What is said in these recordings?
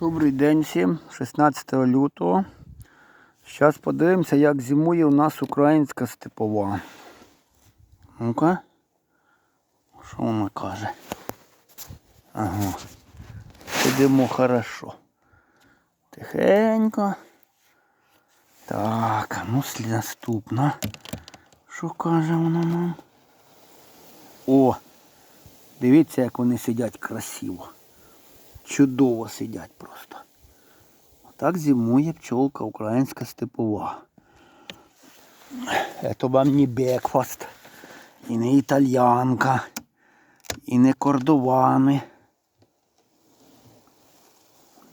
Добрий день всім, 16 лютого. Зараз подивимося, як зимує у нас українська степова. Ну-ка. Що вона каже? Ага. Сидимо хорошо. Тихенько. Так, ну наступна. Що каже вона нам? О! Дивіться, як вони сидять красиво. Чудово сидять просто. Отак зимує пчолка українська степова. Це вам не бекфаст, і не італьянка, і не кордовани.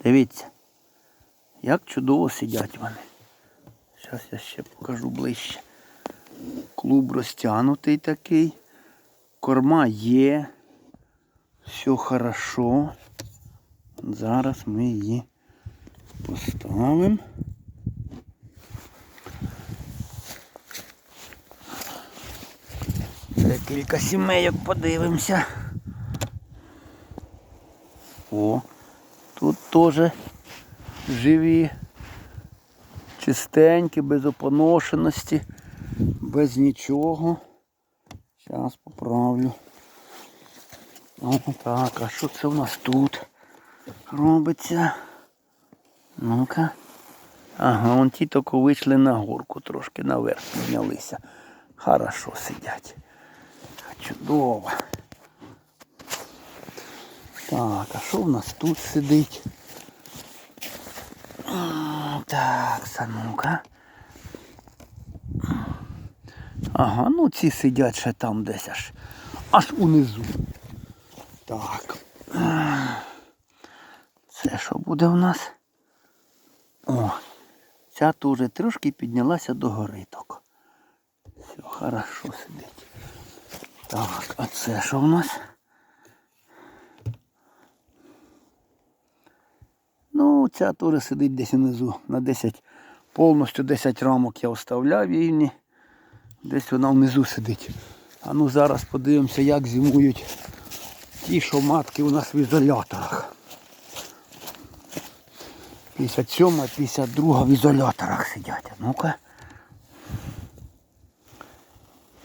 Дивіться, як чудово сидять вони. Зараз я ще покажу ближче. Клуб розтягнутий такий. Корма є. Все хорошо. Зараз ми її поставимо. Декілька сімейок подивимося. О, тут теж живі, чистенькі, без опоношеності, без нічого. Зараз поправлю. О, так, а що це у нас тут робиться? Ну-ка. Ага, вон ті тільки вийшли на горку, трошки наверх піднялися. Хорошо сидять. Чудово. Так, а що в нас тут сидить? Так, санука. Ага, ну ці сидять ще там десь аж. Аж унизу. Так. Це що буде в нас? О, ця теж трошки піднялася до гориток. Все, хорошо сидить. Так, а це що в нас? Ну, ця теж сидить десь внизу. На 10, повністю 10 рамок я оставляв її. Десь вона внизу сидить. А ну зараз подивимося, як зимують ті, що матки у нас в ізоляторах. 57, 52 в ізоляторах сидять. Ну-ка.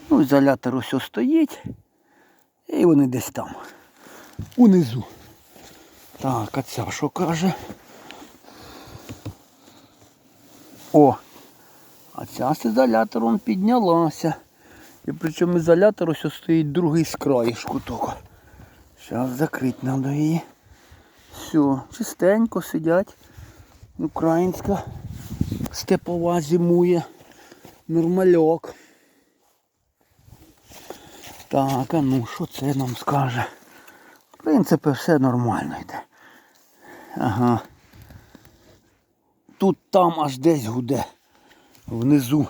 Ну, ізолятор ось стоїть. І вони десь там. Унизу. Так, а ця що каже? О! А ця з ізолятором піднялася. І причому ізолятор ось стоїть другий з краєшку тільки. Зараз закрити треба її. Все, чистенько сидять. Українська степова зимує. Нормальок. Так, а ну що це нам скаже? В принципі, все нормально йде. Ага. Тут там аж десь гуде. Внизу.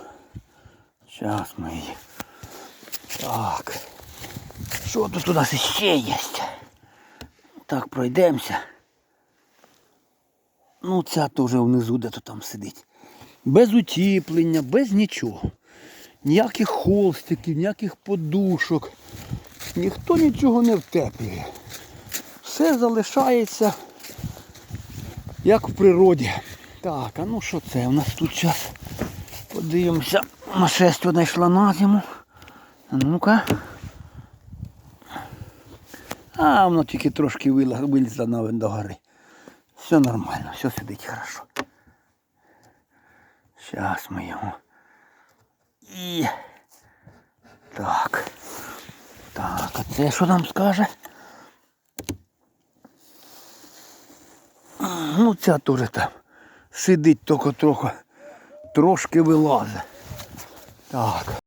Зараз ми її. Так. Що тут у нас іще є? Так, пройдемося. Ну, ця теж внизу де-то там сидить. Без утіплення, без нічого. Ніяких холстиків, ніяких подушок. Ніхто нічого не втеплює. Все залишається як в природі. Так, а ну що це? У нас тут зараз подивимося. Нашестя знайшла на зиму. Ну-ка. А, воно тільки трошки вилізло на до гори. Все нормально, все сидить хорошо. Зараз ми його. І. Так. Так, а це що нам скаже? Ну, ця теж там сидить тільки трохи, трошки вилазить. Так.